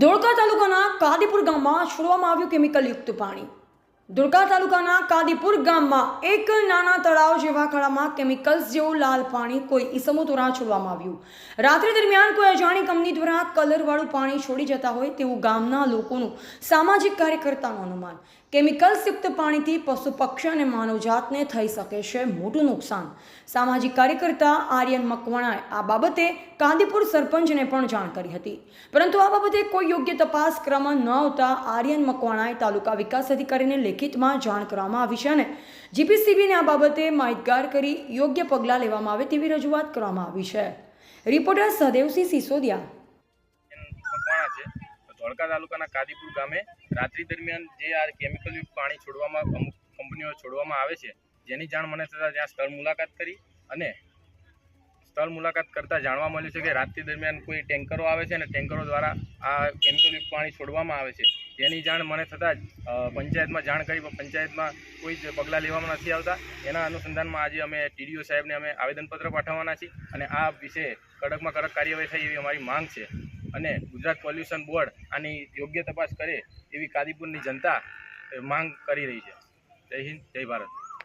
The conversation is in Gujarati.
ધોળકા તાલુકાના કાદીપુર ગામમાં છોડવામાં આવ્યું કેમિકલયુક્ત પાણી. ધોળકા તાલુકાના કાદીપુર ગામમાં એક નાના તળાવ જેવા ખાડામાં કેમિકલ્સ જેવું લાલ પાણી કોઈ ઈસમો દ્વારા છોડવામાં આવ્યું. રાત્રિ દરમિયાન કોઈ અજાણી કંપની દ્વારા કલરવાળું પાણી છોડી જતા હોય તેવું ગામના લોકોનું સામાજિક કાર્યકર્તાનું અનુમાન. કેમિકલ્સયુક્ત પાણીથી પશુ પક્ષી અને માનવજાતને થઈ શકે છે મોટું નુકસાન. સામાજિક કાર્યકર્તા આર્યન મકવાણાએ આ બાબતે કાંદીપુર સરપંચને પણ જાણ કરી હતી. પરંતુ આ બાબતે કોઈ યોગ્ય તપાસ ક્રમ ન આવતા આર્યન મકવાણાએ તાલુકા વિકાસ અધિકારીને લેખિતમાં જાણ કરવામાં આવી છે અને જીપીસીબીને આ બાબતે માહિતગાર કરી યોગ્ય પગલાં લેવામાં આવે તેવી રજૂઆત કરવામાં આવી છે. રિપોર્ટર સહદેવસિંહ સિસોદિયા. ધોળકા તાલુકાના કાદીપુર ગામે રાત્રિ દરમિયાન જે આ કેમિકલયુક્ત પાણી છોડવામાં અમુક કંપનીઓ છોડવામાં આવે છે, જેની જાણ મને થતાં ત્યાં સ્થળ મુલાકાત કરી અને સ્થળ મુલાકાત કરતાં જાણવા મળ્યું છે કે રાત્રિ દરમિયાન કોઈ ટેન્કરો આવે છે અને ટેન્કરો દ્વારા આ કેમિકલયુક્ત પાણી છોડવામાં આવે છે. જેની જાણ મને થતાં જ પંચાયતમાં જાણ કરી, પણ પંચાયતમાં કોઈ જ પગલાં લેવામાં નથી આવતા. એના અનુસંધાનમાં આજે અમે ટીડીઓ સાહેબને અમે આવેદનપત્ર પાઠવવાના છીએ અને આ વિશે કડકમાં કડક કાર્યવાહી થાય એવી અમારી માંગ છે. અને ગુજરાત પોલ્યુશન બોર્ડ આની યોગ્ય તપાસ કરે એવી કાદીપુરની જનતા માંગ કરી રહી છે. જય હિન્દ, જય ભારત.